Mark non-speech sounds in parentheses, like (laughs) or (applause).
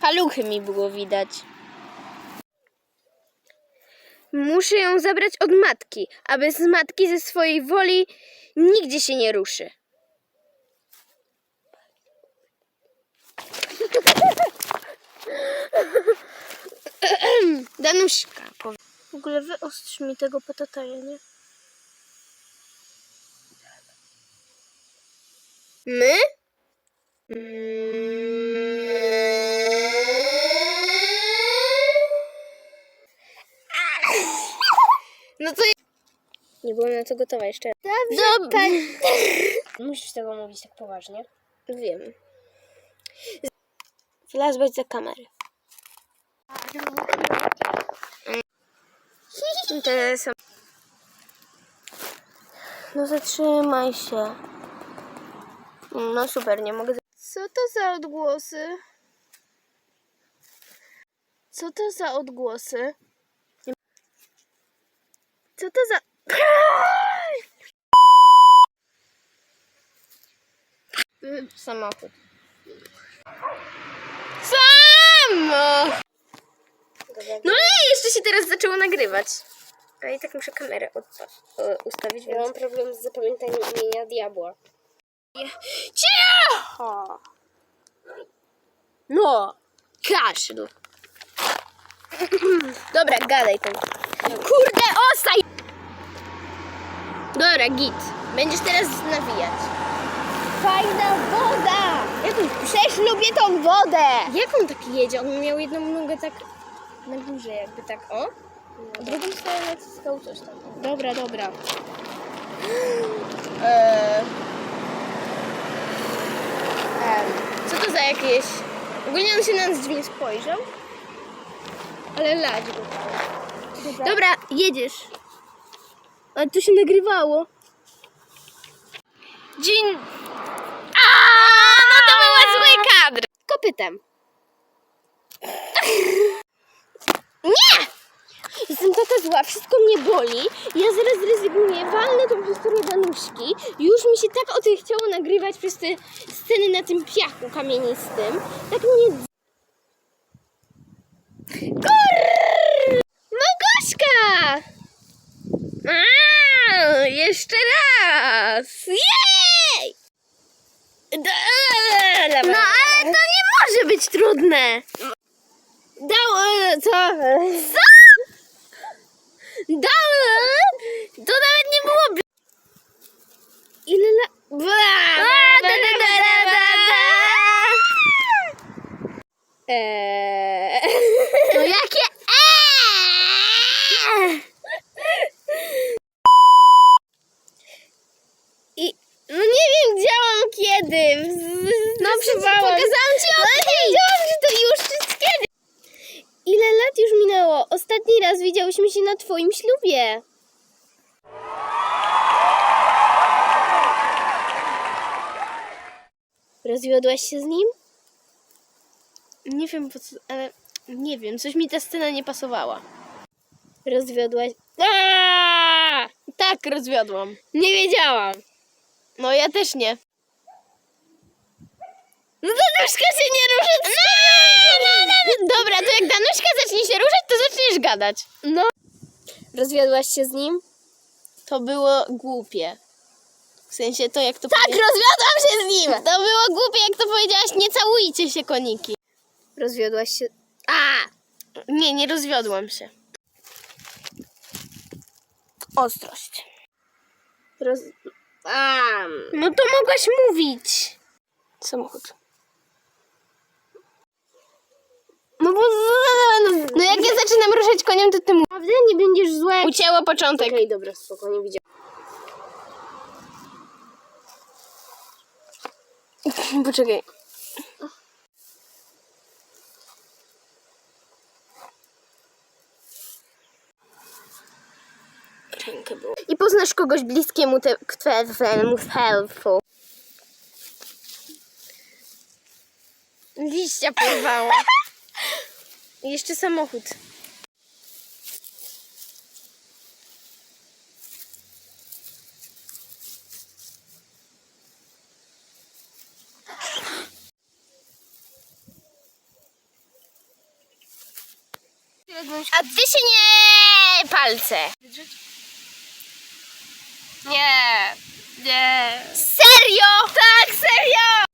Paluchy mi było widać. Muszę ją zabrać od matki, a bez matki ze swojej woli nigdzie się nie ruszy. (laughs) Danuśka, w ogóle wyostrz mi tego patataja, nie? My? No to nie byłem na to gotowa jeszcze. Dobrze. (laughs) Musisz tego mówić tak poważnie. Wiem. Wlazłeś za kamerę. Te są... No zatrzymaj się. No super, nie mogę... Co to za odgłosy? Co to za odgłosy? Co to za... Samochód. Samochód! No i jeszcze się teraz zaczęło nagrywać. A i tak muszę kamerę ustawić, Ja więc... mam problem z zapamiętaniem imienia diabła. Cicho! No! Kaszel. Dobra, gadaj tam. Kurde, ostaj! Dobra, git. Będziesz teraz nawijać. Fajna woda! Przecież lubię tą wodę! Jak on tak jedzie? On miał jedną nogę tak na górze, jakby tak, o. A drugą stronę naciskał coś tam. Dobra, dobra. (gasps) Eee, co to za jakieś... Ogólnie on się na nas dziwnie spojrzał. Ale lać go tam. Dobra, jedziesz. Ale to się nagrywało. Dzień... Aaaa, no to były zły kadr. Kopytem. Nie! Jestem taka zła, wszystko mnie boli. Ja zaraz zrezygnuję, walnę tą historię Danuśki. Już mi się tak o tym chciało nagrywać przez te sceny na tym piachu kamienistym. Tak mnie... Kurr! Małgoszka! A, jeszcze raz! Jej! Da- No ale to nie może być trudne! Dało... co? Co? Dałem! To nawet nie było... Ile la... Bla, da, da, da, da, da, da. Eee. No jakie eee? I no nie wiem, działam kiedy. No przecież pokazałam ci No nie wiedziałam, że to już kiedy. Ile lat już minęło? Ostatni raz widziałyśmy się na twoim ślubie. Rozwiodłaś się z nim? Nie wiem po co, ale nie wiem, coś mi ta scena nie pasowała. Rozwiodłaś. Aaaa! Tak, rozwiodłam. Nie wiedziałam. No ja też nie. No Danuszka się nie ruszy. No, no, no, no. Dobra, to jak Danuszka zacznie się ruszać, to zaczniesz gadać. No. Rozwiodłaś się z nim? To było głupie. W sensie to jak to Tak, rozwiodłam się z nim! To było głupie, jak to powiedziałaś, nie całujcie się koniki. Rozwiodłaś się... A! Nie, nie rozwiodłam się. Ostrość. Roz... A, no to mogłaś mówić. Samochód. No bo... No jak ja zaczynam ruszać koniem, to ty. Prawda? Nie będziesz zła. Ucięło początek. Okej, dobra, spokojnie widziałem. (laughs) Poczekaj. Rękę było. I poznasz kogoś bliskiemu te, twojemu helfu. Liścia porwała. (laughs) I jeszcze samochód. A ty się nie palce. Nie. Nie. Serio? Tak, serio!